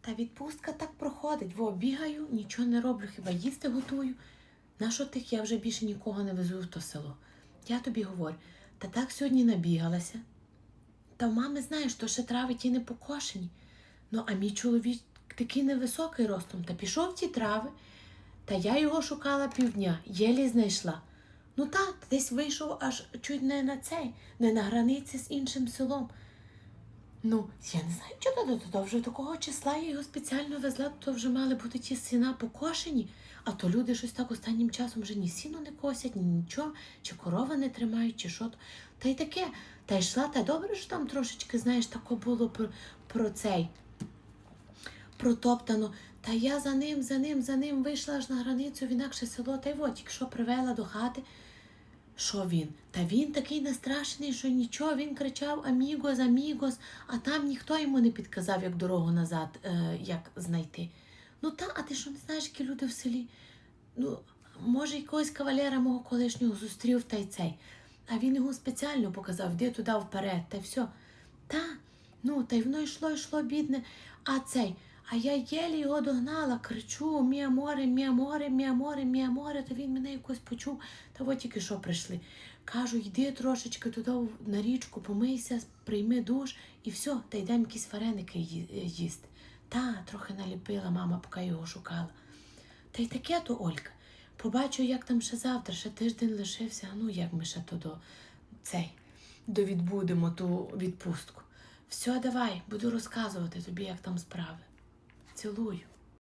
Та відпустка так проходить. Во бігаю, нічого не роблю, хіба їсти готую. На що тих я вже більше нікого не везу в то село. Я тобі говорю, та так сьогодні набігалася. Та в мами, знаєш, то ще трави ті не покошені. Ну, а мій чоловік такий невисокий ростом, та пішов ті трави. Та я його шукала півдня, єлі знайшла. Ну так, десь вийшов аж чуть не на цей, не на границі з іншим селом. Ну, я не знаю, чого то, то, вже такого числа я його спеціально везла, то вже мали бути ті сіна покошені, а то люди щось так останнім часом вже ні сіно не косять, ні нічого, чи корови не тримають, чи що. Та й таке. Та йшла, та добре, що там трошечки, знаєш, тако було про, про цей протоптано. Та я за ним, за ним, за ним вийшла аж на границю в інакше село, та й от, тільки що привела до хати. Що він? Та він такий настрашений, що нічого, він кричав Амігос, Амігос, а там ніхто йому не підказав, як дорогу назад, е, як знайти. Ну та, а ти що не знаєш, які люди в селі? Ну, може, якогось кавалера мого колишнього зустрів та й цей. А він його спеціально показав, де туди вперед, та й все. Та, ну, та й воно йшло, йшло, бідне, а цей. А я єлі його догнала, кричу мі море, мі море, мі море, мі море, та він мене якось почув, та от тільки що прийшли. Кажу, йди трошечки туди на річку, помийся, прийми душ і все, та йдемо якісь вареники їсти. Та, трохи наліпила мама, поки його шукала. Та й таке то Олька. Побачу, як там ще завтра, ще тиждень лишився, ну як ми ще то цей довідбудемо ту відпустку. Все, давай, буду розказувати тобі, як там справи. Цілую.